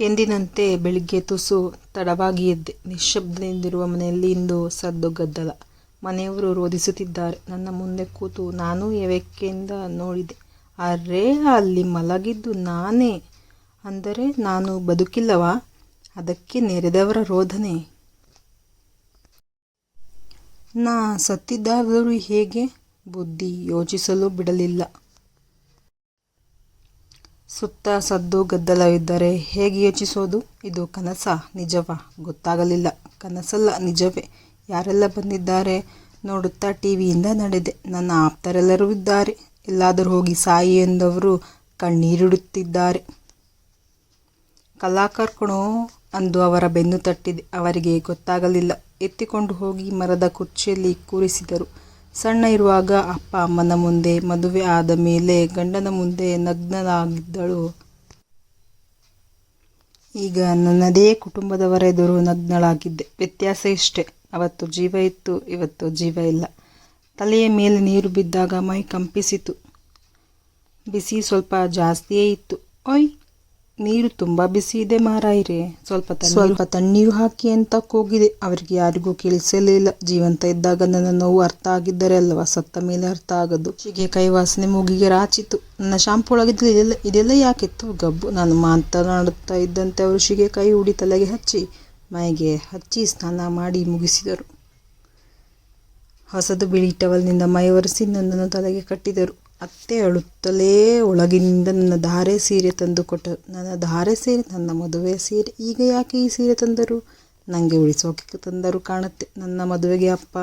ಎಂದಿನಂತೆ ಬೆಳಿಗ್ಗೆ ತುಸು ತಡವಾಗಿ ಎದ್ದೆ. ನಿಶ್ಶಬ್ದದಿಂದಿರುವ ಮನೆಯಲ್ಲಿ ಇಂದು ಸದ್ದು ಗದ್ದಲ. ಮನೆಯವರು ರೋಧಿಸುತ್ತಿದ್ದಾರೆ ನನ್ನ ಮುಂದೆ ಕೂತು ನಾನೂ ಎವೆಕ್ಕೆಯಿಂದ ನೋಡಿದೆ. ಅರೇ, ಅಲ್ಲಿ ಮಲಗಿದ್ದು ನಾನೇ ಅಂದರೆ ನಾನು ಬದುಕಿಲ್ಲವಾ? ಅದಕ್ಕೆ ನೆರೆದವರ ರೋಧನೆ ನಾ ಸತ್ತಿದ್ದಾದರೂ ಹೇಗೆ? ಬುದ್ಧಿ ಯೋಚಿಸಲು ಬಿಡಲಿಲ್ಲ. ಸುತ್ತ ಸದ್ದು ಗದ್ದಲವಿದ್ದರೆ ಹೇಗೆ ಯೋಚಿಸೋದು? ಇದು ಕನಸ, ನಿಜವಾ? ಗೊತ್ತಾಗಲಿಲ್ಲ. ಕನಸಲ್ಲ, ನಿಜವೇ. ಯಾರೆಲ್ಲ ಬಂದಿದ್ದಾರೆ ನೋಡುತ್ತಾ ಟಿವಿಯಿಂದ ನಡೆದೆ. ನನ್ನ ಆಪ್ತರೆಲ್ಲರೂ ಇದ್ದಾರೆ. ಎಲ್ಲಾದರೂ ಹೋಗಿ ಸಾಯಿ ಎಂದವರು ಕಣ್ಣೀರಿಡುತ್ತಿದ್ದಾರೆ. ಕಲಾಕರ್ಕಣೋ ಅಂದು ಅವರ ಬೆನ್ನು ತಟ್ಟಿದೆ. ಅವರಿಗೆ ಗೊತ್ತಾಗಲಿಲ್ಲ. ಎತ್ತಿಕೊಂಡು ಹೋಗಿ ಮರದ ಕುರ್ಚಿಯಲ್ಲಿ ಕೂರಿಸಿದರು. ಸಣ್ಣ ಇರುವಾಗ ಅಪ್ಪ ಅಮ್ಮನ ಮುಂದೆ, ಮದುವೆ ಆದ ಮೇಲೆ ಗಂಡನ ಮುಂದೆ ನಗ್ನಳಾಗಿದ್ದಳು. ಈಗ ನನ್ನದೇ ಕುಟುಂಬದವರೆದುರು ನಗ್ನಳಾಗಿದ್ದೆ. ವ್ಯತ್ಯಾಸ ಇಷ್ಟೆ ಅವತ್ತು ಜೀವ ಇತ್ತು. ಇವತ್ತು ಜೀವ ಇಲ್ಲ. ತಲೆಯ ಮೇಲೆ ನೀರು ಬಿದ್ದಾಗ ಮೈ ಕಂಪಿಸಿತು. ಬಿಸಿ ಸ್ವಲ್ಪ ಜಾಸ್ತಿಯೇ ಇತ್ತು. ಓಯ್ ನೀರು ತುಂಬಾ ಬಿಸಿ ಇದೆ ಮಾರಾಯಿರೆ ಸ್ವಲ್ಪ ಸ್ವಲ್ಪ ತಣ್ಣೀರು ಹಾಕಿ ಅಂತ ಕೂಗಿದೆ. ಅವರಿಗೆ ಯಾರಿಗೂ ಕೇಳಿಸಲಿಲ್ಲ ಜೀವಂತ ಇದ್ದಾಗ ನನ್ನ ನೋವು ಅರ್ಥ ಆಗಿದ್ದರೆ ಅಲ್ವಾ ಸತ್ತ ಮೇಲೆ ಅರ್ಥ ಆಗೋದು. ಕೈ ವಾಸನೆ ಮೂಗಿಗೆ ರಾಚಿತು. ನನ್ನ ಶಾಂಪು ಒಳಗಿದ್ದು ಇದೆಲ್ಲ ಇದೆಲ್ಲ ಯಾಕಿತ್ತು? ಗಬ್ಬು. ನಾನು ಮಾತನಾಡುತ್ತಾ ಇದ್ದಂತೆ ಅವರು ಶಿಗೆ ಕೈ ಉಡಿ ತಲೆಗೆ ಹಚ್ಚಿ, ಮೈಗೆ ಹಚ್ಚಿ ಸ್ನಾನ ಮಾಡಿ ಮುಗಿಸಿದರು. ಹೊಸದು ಬಿಳಿ ಟವಲ್ನಿಂದ ಮೈ ಒರೆಸಿ ನನ್ನನ್ನು ತಲೆಗೆ ಕಟ್ಟಿದರು. ಅತ್ತೆ ಅಳುತ್ತಲೇ ಒಳಗಿನಿಂದ ನನ್ನ ಧಾರೆ ಸೀರೆ ತಂದು ಕೊಟ್ಟರು. ನನ್ನ ಧಾರೆ ಸೀರೆ? ನನ್ನ ಮದುವೆ ಸೀರೆ. ಈಗ ಯಾಕೆ ಈ ಸೀರೆ ತಂದರು? ನನಗೆ ಉಳಿಸೋಕೆ ತಂದರು ಕಾಣುತ್ತೆ ನನ್ನ ಮದುವೆಗೆ ಅಪ್ಪ.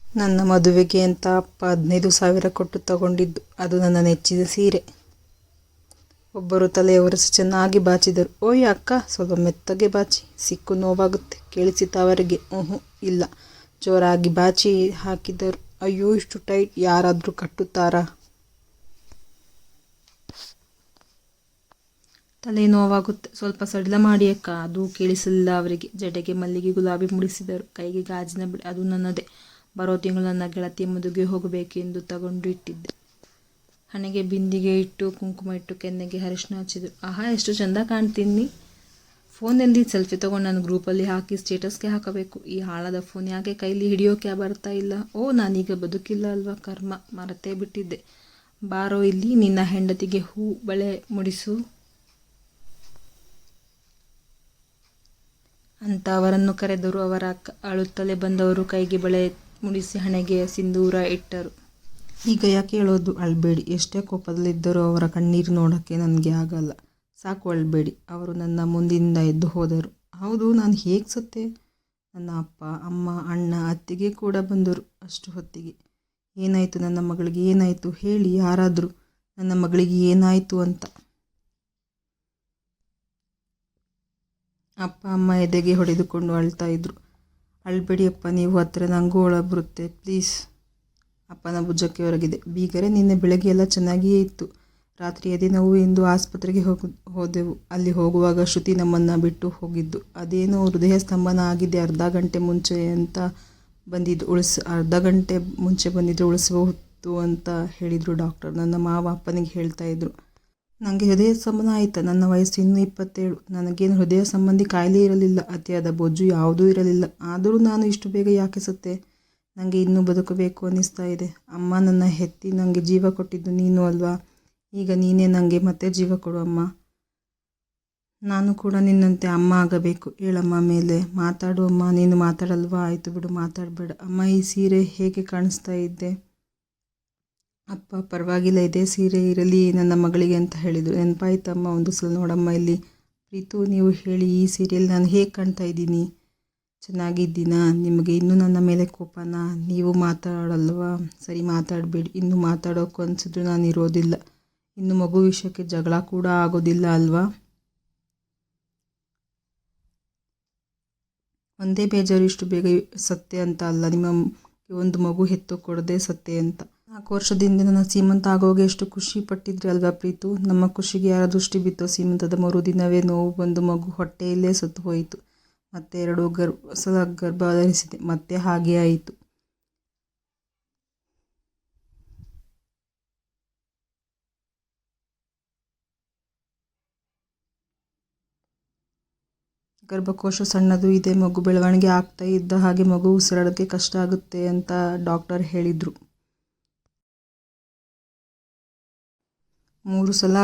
ನನ್ನ ಮದುವೆಗೆ ಅಂತ ಅಪ್ಪ ಹದಿನೈದು ಸಾವಿರ ಕೊಟ್ಟು ತಗೊಂಡಿದ್ದು. ಅದು ನನ್ನ ನೆಚ್ಚಿದ ಸೀರೆ. ಒಬ್ಬರು ತಲೆ ಚೆನ್ನಾಗಿ ಬಾಚಿದರು. ಓಯ್ ಅಕ್ಕ, ಸ್ವಲ್ಪ ಮೆತ್ತಗೆ ಬಾಚಿ. ಸಿಕ್ಕು ನೋವಾಗುತ್ತೆ. ಕೇಳಿಸಿತ ಅವರಿಗೆ? ಹ್ಞೂ ಇಲ್ಲ. ಜೋರಾಗಿ ಬಾಚಿ ಹಾಕಿದರು. ಅಯ್ಯೋ, ಇಷ್ಟು ಟೈಟ್ ಯಾರಾದರೂ ಕಟ್ಟುತ್ತಾರಾ? ತಲೆ ನೋವಾಗುತ್ತೆ. ಸ್ವಲ್ಪ ಸಡಿಲ ಮಾಡಿ ಅಕ್ಕ. ಅದು ಕೇಳಿಸಲಿಲ್ಲ ಅವರಿಗೆ. ಜಡೆಗೆ ಮಲ್ಲಿಗೆ ಗುಲಾಬಿ ಮುಡಿಸಿದರು. ಕೈಗೆ ಗಾಜಿನ ಬಿಡಿ ಅದು ನನ್ನದೇ. ಬರೋ ತಿಂಗಳು ನನ್ನ ಗೆಳತಿಯ ಮದುವೆಗೆ ಹೋಗಬೇಕೆಂದು ತಗೊಂಡು ಇಟ್ಟಿದ್ದೆ. ಹಣೆಗೆ ಬಿಂದಿಗೆ ಇಟ್ಟು, ಕುಂಕುಮ ಇಟ್ಟು, ಕೆನ್ನೆಗೆ ಅರಿಶಿನ ಹಚ್ಚಿದ್ರು ಆಹಾ ಎಷ್ಟು ಚೆಂದ ಕಾಣ್ತೀನಿ. ಫೋನಲ್ಲಿ ಸೆಲ್ಫಿ ತೊಗೊಂಡು ನಾನು ಗ್ರೂಪಲ್ಲಿ ಹಾಕಿ ಸ್ಟೇಟಸ್ಗೆ ಹಾಕಬೇಕು. ಈ ಹಾಳಾದ ಫೋನ್ ಯಾಕೆ ಕೈಲಿ ಹಿಡಿಯೋಕೆ ಬರ್ತಾ ಇಲ್ಲ? ಓ ನಾನೀಗ ಬದುಕಿಲ್ಲ ಅಲ್ವಾ ಕರ್ಮ. ಮರತೇ ಬಿಟ್ಟಿದ್ದೆ. ಬಾರೋ ಇಲ್ಲಿ ನಿನ್ನ ಹೆಂಡತಿಗೆ ಹೂ, ಬಳೆ ಮುಡಿಸು. ಅಂತ ಅವರನ್ನು ಕರೆದರು. ಅವರ. ಅಳುತ್ತಲೇ ಬಂದವರು ಕೈಗೆ ಬಳೆ ಮುಡಿಸಿ ಹಣೆಗೆ ಸಿಂಧೂರ ಇಟ್ಟರು. ಈಗ ಯಾಕೆ ಹೇಳೋದು ಅಳ್ಬೇಡಿ. ಎಷ್ಟೇ ಕೋಪದಲ್ಲಿದ್ದರೂ ಅವರ ಕಣ್ಣೀರು ನೋಡೋಕ್ಕೆ ನನಗೆ ಆಗಲ್ಲ. ಸಾಕು ಅಳ್ಬೇಡಿ. ಅವರು ನನ್ನ ಮುಂದಿನಿಂದ ಎದ್ದು ಹೋದರು. ಹೌದು ನಾನು ಹೇಗೆ ಸತ್ತೆ? ನನ್ನ ಅಪ್ಪ, ಅಮ್ಮ, ಅಣ್ಣ, ಅತ್ತಿಗೆ ಕೂಡ ಬಂದರು ಅಷ್ಟು ಹೊತ್ತಿಗೆ. ಏನಾಯಿತು ನನ್ನ ಮಗಳಿಗೆ ಏನಾಯಿತು ಹೇಳಿ ಯಾರಾದರೂ ನನ್ನ ಮಗಳಿಗೆ ಏನಾಯಿತು ಅಂತ. ಅಪ್ಪ, ಅಮ್ಮ ಎದೆಗೆ ಹೊಡೆದುಕೊಂಡು ಅಳ್ತಾ. ಅಳ್ಬೇಡಿ ಅಪ್ಪ ನೀವು ಹತ್ರ ನಂಗೂ ಒಳ ಬರುತ್ತೆ ಪ್ಲೀಸ್. ಅಪ್ಪನ ಭುಜಕ್ಕೆ ಹೊರಗಿದೆ ಬೀಗರೆ, ನಿನ್ನೆ ಬೆಳಗ್ಗೆ ಎಲ್ಲ ಚೆನ್ನಾಗಿಯೇ ಇತ್ತು. ರಾತ್ರಿ ಎದೆನೋವು ಎಂದು ಆಸ್ಪತ್ರೆಗೆ ಹೋದೆವು. ಅಲ್ಲಿ ಹೋಗುವಾಗ ಶ್ರುತಿ ನಮ್ಮನ್ನು ಬಿಟ್ಟು ಹೋಗಿದ್ದು. ಅದೇನೋ ಹೃದಯ ಸ್ತಂಭನ ಆಗಿದೆ ಅರ್ಧ ಗಂಟೆ ಮುಂಚೆ ಅಂತ ಬಂದಿದ್ದು ಅರ್ಧ ಗಂಟೆ ಮುಂಚೆ ಬಂದಿದ್ದರೆ ಉಳಿಸಬಹುದು ಅಂತ ಹೇಳಿದರು ಡಾಕ್ಟರ್. ನನ್ನ ಮಾವ ಅಪ್ಪನಿಗೆ ಹೇಳ್ತಾ ಇದ್ರು. ನಂಗೆ ಹೃದಯ ಸಂಬಂಧ ಆಯಿತು ನನ್ನ ವಯಸ್ಸು ಇನ್ನೂ ಇಪ್ಪತ್ತೇಳು. ನನಗೇನು ಹೃದಯ ಸಂಬಂಧಿ ಕಾಯಿಲೆ ಇರಲಿಲ್ಲ. ಅತಿಯಾದ ಬೊಜ್ಜು ಯಾವುದೂ ಇರಲಿಲ್ಲ. ಆದರೂ ನಾನು ಇಷ್ಟು ಬೇಗ ಯಾಕೆ ಸತ್ತೆ? ನನಗೆ ಇನ್ನೂ ಬದುಕಬೇಕು ಅನ್ನಿಸ್ತಾ ಇದೆ. ಅಮ್ಮ ನನ್ನ ಹೆತ್ತಿ ನನಗೆ ಜೀವ ಕೊಟ್ಟಿದ್ದು ನೀನು ಅಲ್ವಾ? ಈಗ ನೀನೇ ನನಗೆ ಮತ್ತೆ ಜೀವ ಕೊಡು ಅಮ್ಮ. ನಾನು ಕೂಡ ನಿನ್ನಂತೆ ಅಮ್ಮ ಆಗಬೇಕು. ಹೇಳಮ್ಮ ಮೇಲೆ. ಮಾತಾಡು ಅಮ್ಮ. ನೀನು ಮಾತಾಡಲ್ವಾ? ಆಯಿತು ಬಿಡು ಮಾತಾಡಬೇಡ ಅಮ್ಮ, ಈ ಸೀರೆ ಹೇಗೆ ಕಾಣಿಸ್ತಾ ಇದ್ದೆ? ಅಪ್ಪ, ಪರವಾಗಿಲ್ಲ, ಇದೇ ಸೀರೆ ಇರಲಿ ನನ್ನ ಮಗಳಿಗೆ ಅಂತ ಹೇಳಿದರು ನೆನಪಾಯ್ತಮ್ಮ ಒಂದು ಸಲ ನೋಡಮ್ಮ ಇಲ್ಲಿ. ಪ್ರೀತು, ನೀವು ಹೇಳಿ ಈ ಸೀರೆಯಲ್ಲಿ ನಾನು ಹೇಗೆ ಕಾಣ್ತಾ ಇದ್ದೀನಿ? ಚೆನ್ನಾಗಿದ್ದೀನಾ? ನಿಮಗೆ ಇನ್ನೂ ನನ್ನ ಮೇಲೆ ಕೋಪನಾ? ನೀವು ಮಾತಾಡಲ್ವಾ? ಸರಿ, ಮಾತಾಡಬೇಡಿ ಇನ್ನು ಮಾತಾಡೋಕ್ಕೂ ಅನ್ಸಿದ್ರು ನಾನು ಇರೋದಿಲ್ಲ. ಇನ್ನು ಮಗು ವಿಷಯಕ್ಕೆ ಜಗಳ ಕೂಡ ಆಗೋದಿಲ್ಲ ಅಲ್ವಾ? ಒಂದೇ ಬೇಜಾರು, ಇಷ್ಟು ಬೇಗ ಸತ್ಯ ಅಂತ ಅಲ್ಲ ನಿಮ್ಮ ಒಂದು ಮಗು ಹೆತ್ತು ಕೊಡದೆ ಸತ್ಯ ಅಂತ. ನಾಲ್ಕು ವರ್ಷದಿಂದ ನನ್ನ ಸೀಮಂತ ಆಗೋಗೆ ಎಷ್ಟು ಖುಷಿ ಪಟ್ಟಿದ್ರಿ ಅಲ್ವಾ ಪ್ರೀತು? ನಮ್ಮ ಖುಷಿಗೆ ಯಾರ ದೃಷ್ಟಿ ಬಿತ್ತೋ ಸೀಮಂತದ ಮರುದಿನವೇ ನೋವು ಬಂದು ಮಗು ಹೊಟ್ಟೆಯಲ್ಲೇ ಸತ್ತು ಹೋಯಿತು. ಮತ್ತೆ ಎರಡು ಸಲ ಗರ್ಭ ಧರಿಸಿದೆ. ಮತ್ತೆ ಹಾಗೆ ಆಯಿತು. ಗರ್ಭಕೋಶ ಸಣ್ಣದು ಇದೆ ಮಗು ಬೆಳವಣಿಗೆ ಆಗ್ತಾ ಇದ್ದ ಹಾಗೆ ಮಗು ಉಸಿರಾಡೋಕ್ಕೆ ಕಷ್ಟ ಆಗುತ್ತೆ ಅಂತ ಡಾಕ್ಟರ್ ಹೇಳಿದರು ಮೂರು ಸಲ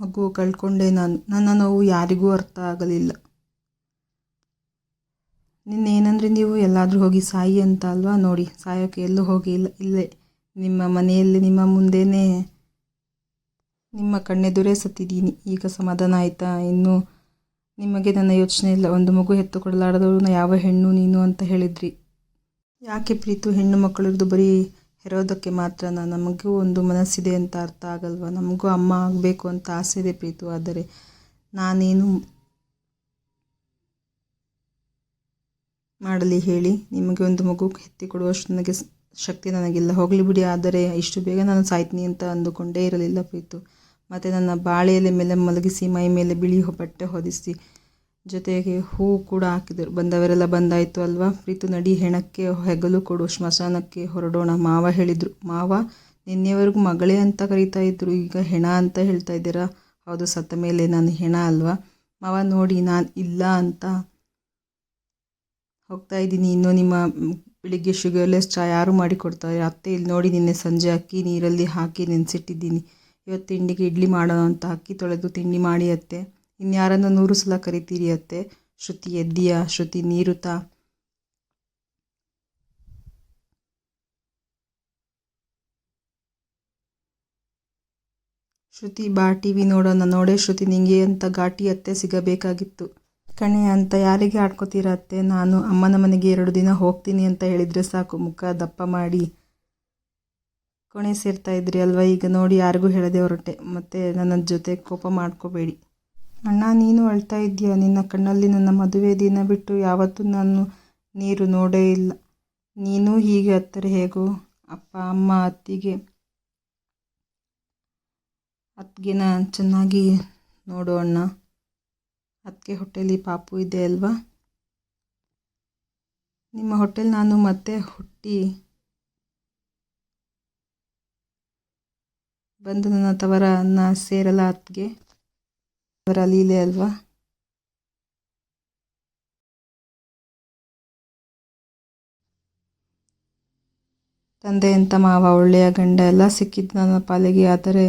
ಮಗು ಕಳ್ಕೊಂಡೆ ನಾನು. ನನ್ನ ನೋವು ಯಾರಿಗೂ ಅರ್ಥ ಆಗಲಿಲ್ಲ. ನಿನ್ನೆ ಏನಂದರೆ ನೀವು ಎಲ್ಲಾದರೂ ಹೋಗಿ ಸಾಯಿ ಅಂತ ಅಲ್ವಾ? ನೋಡಿ, ಸಾಯೋಕೆ ಎಲ್ಲೂ ಹೋಗಿ ಇಲ್ಲ ಇಲ್ಲೇ. ನಿಮ್ಮ ಮನೆಯಲ್ಲಿ ನಿಮ್ಮ ಮುಂದೆನೇ ನಿಮ್ಮ ಕಣ್ಣೆದುರೇ ಸತ್ತಿದ್ದೀನಿ. ಈಗ ಸಮಾಧಾನ ಆಯಿತಾ? ಇನ್ನು ನಿಮಗೆ ನನ್ನ ಯೋಚನೆ ಇಲ್ಲ. ಒಂದು ಮಗು ಹೆತ್ತು ಕೊಡಲಾರದವಳು ಯಾವ ಹೆಣ್ಣು ನೀನು ಅಂತ ಹೇಳಿದ್ರಿ. ಯಾಕೆ ಪ್ರೀತು? ಹೆಣ್ಣು ಮಕ್ಕಳಿರೋದು ಬರೀ ಹೆರೋದಕ್ಕೆ ಮಾತ್ರ ನಮಗೂ ಒಂದು ಮನಸ್ಸಿದೆ ಅಂತ ಅರ್ಥ ಆಗಲ್ವ? ನಮಗೂ ಅಮ್ಮ ಆಗಬೇಕು ಅಂತ ಆಸೆ ಇದೆ ಪ್ರೀತು. ಆದರೆ ನಾನೇನು ಮಾಡಲಿ ಹೇಳಿ, ನಿಮಗೆ ಒಂದು ಮಗು ಎತ್ತಿ ಕೊಡುವಷ್ಟು ನನಗೆ ಶಕ್ತಿ ನನಗಿಲ್ಲ. ಹೋಗಲಿ ಬಿಡಿ, ಆದರೆ ಇಷ್ಟು ಬೇಗ ನಾನು ಸಾಯ್ತೀನಿ ಅಂತ ಅಂದುಕೊಂಡೇ ಇರಲಿಲ್ಲ ಪ್ರೀತು. ಮತ್ತು ನನ್ನ ಬಾಳೆ ಎಲೆ ಮೇಲೆ ಮಲಗಿಸಿ, ಮೈ ಮೇಲೆ ಬಿಳಿ ಬಟ್ಟೆ ಹೊದಿಸಿ ಜೊತೆಗೆ ಹೂ ಕೂಡ ಹಾಕಿದರು. ಬಂದವರೆಲ್ಲ ಬಂದಾಯಿತು ಅಲ್ವಾ? ಪ್ರೀತು ನಡಿ ಹೆಣಕ್ಕೆ ಹೆಗಲು ಕೊಡು ಸ್ಮಶಾನಕ್ಕೆ ಹೊರಡೋಣ, ಮಾವ ಹೇಳಿದರು. ಮಾವ, ನಿನ್ನೆವರೆಗೂ ಮಗಳೇ ಅಂತ ಕರೀತಾ ಇದ್ರು. ಈಗ ಹೆಣ ಅಂತ ಹೇಳ್ತಾ ಇದ್ದೀರಾ? ಹೌದು, ಸತ್ತ ಮೇಲೆ ನಾನು ಹೆಣ ಅಲ್ವಾ? ಮಾವ, ನೋಡಿ, ನಾನು ಇಲ್ಲ ಅಂತ ಹೋಗ್ತಾ ಇದ್ದೀನಿ. ಇನ್ನೂ ನಿಮ್ಮ ಬೆಳಿಗ್ಗೆ ಶುಗರ್ಲೆಸ್ ಚಾ ಯಾರು ಮಾಡಿ ಕೊಡ್ತಾರೆ ಅತ್ತೆ, ಇಲ್ಲಿ ನೋಡಿ, ನಿನ್ನೆ ಸಂಜೆ ಅಕ್ಕಿ ನೀರಲ್ಲಿ ಹಾಕಿ ನೆನೆಸಿಟ್ಟಿದ್ದೀನಿ. ಇವತ್ತು ತಿಂಡಿಗೆ ಇಡ್ಲಿ ಮಾಡೋಣ ಅಂತ ಅಕ್ಕಿ ತೊಳೆದು ತಿಂಡಿ ಮಾಡಿ ಅತ್ತೆ. ಇನ್ಯಾರನ್ನು ನೂರು ಸಲ ಕರಿತೀರಿ ಅತ್ತೆ? ಶ್ರುತಿ ಎದ್ದೀಯ? ಶ್ರುತಿ ನೀರುತ ಶ್ರುತಿ ಬಾ ಟಿ ವಿ ನೋಡೋಣ. ನೋಡೇ ಶ್ರುತಿ, ನಿಂಗೆ ಅಂತ ಘಾಟಿ ಅತ್ತೆ ಸಿಗಬೇಕಾಗಿತ್ತು. ಕಣೆ, ಅಂತ ಯಾರಿಗೆ ಆಡ್ಕೋತೀರ ಅತ್ತೆ? ನಾನು ಅಮ್ಮನ ಮನೆಗೆ ಎರಡು ದಿನ ಹೋಗ್ತೀನಿ ಅಂತ ಹೇಳಿದರೆ ಸಾಕು. ಮುಖ ದಪ್ಪ ಮಾಡಿ ಕೊಣೆ ಸೇರ್ತಾ ಇದ್ರಿ ಅಲ್ವಾ? ಈಗ ನೋಡಿ ಯಾರಿಗೂ ಹೇಳದೆ ಹೊರಟೆ. ಮತ್ತೆ ನನ್ನ ಜೊತೆ ಕೋಪ ಮಾಡ್ಕೋಬೇಡಿ. ಅಣ್ಣ, ನೀನು ಅಳ್ತಾ ಇದ್ದೀಯ? ನಿನ್ನ ಕಣ್ಣಲ್ಲಿ ನನ್ನ ಮದುವೆ ದಿನ ಬಿಟ್ಟು ಯಾವತ್ತೂ ನಾನು ನೀರು ನೋಡೇ ಇಲ್ಲ. ನೀನು ಹೀಗೆ ಹತ್ತರೆ ಹೇಗೋ? ಅಪ್ಪ, ಅಮ್ಮ, ಅತ್ತಿಗೆ ಅತ್ತಿಗೆನ ಚೆನ್ನಾಗಿ ನೋಡು ಅಣ್ಣ. ಅತ್ತಿಗೆ ಹೊಟ್ಟೆಲಿ ಪಾಪು ಇದೆ ಅಲ್ವಾ? ನಿಮ್ಮ ಹೊಟ್ಟೆಲಿ ನಾನು ಮತ್ತೆ ಹುಟ್ಟಿ ಬಂದು ನನ್ನ ತವರನ್ನು ಸೇರಲ್ಲ ಅತ್ತಿಗೆ? ಅವರ ಲೀಲೆ ಅಲ್ವಾ ತಂದೆ ಅಂತ ಮಾವ ಒಳ್ಳೆಯ ಗಂಡ ಎಲ್ಲ ಸಿಕ್ಕಿದ್ದು ನನ್ನ ಪಾಲಿಗೆ ಆದರೆ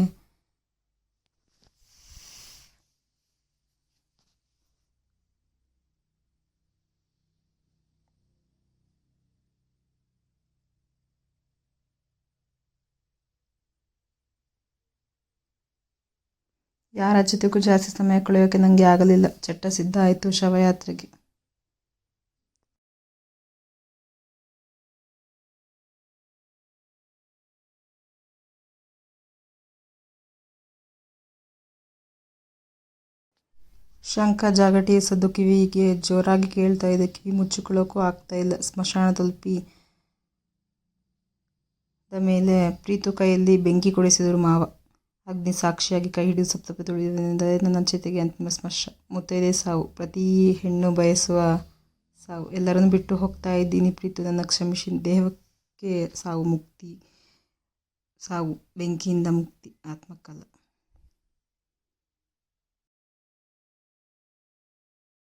ಯಾರ ಜೊತೆಗೂ ಜಾಸ್ತಿ ಸಮಯ ಕಳೆಯೋಕೆ ನನಗೆ ಆಗಲಿಲ್ಲ. ಚಟ್ಟ ಸಿದ್ಧ ಆಯಿತು ಶವಯಾತ್ರೆಗೆ. ಶಂಖ ಜಾಗಟಿಯ ಸದ್ದು ಕಿವಿಗೆ ಜೋರಾಗಿ ಕೇಳ್ತಾ ಇದೆ. ಕಿವಿ ಮುಚ್ಚಿಕೊಳ್ಳೋಕ್ಕೂ ಆಗ್ತಾ ಇಲ್ಲ. ಸ್ಮಶಾನ ತಲುಪಿ ಮೇಲೆ ಪ್ರೀತು ಕೈಯಲ್ಲಿ ಬೆಂಕಿ ಕೊಡಿಸಿದರು ಮಾವ. ಅಗ್ನಿ ಸಾಕ್ಷಿಯಾಗಿ ಕೈ ಹಿಡಿದು ಸಪ್ತಪದಿ ತುಳಿಯುವುದರಿಂದ ನನ್ನ ಚಿತೆಗೆ ಅಂತಿಮ ಸ್ಮಶ ಮುತ್ತೈದೆ ಸಾವು, ಪ್ರತಿ ಹೆಣ್ಣು ಬಯಸುವ ಸಾವು, ಎಲ್ಲರನ್ನು ಬಿಟ್ಟು ಹೋಗ್ತಾ ಇದ್ದೀನಿ ಪ್ರೀತು. ನನ್ನ ಕ್ಷಮಿಸಿ, ದೇಹಕ್ಕೆ ಸಾವು ಮುಕ್ತಿ, ಸಾವು ಬೆಂಕಿಯಿಂದ ಮುಕ್ತಿ ಆತ್ಮಕ್ಕಲ್ಲ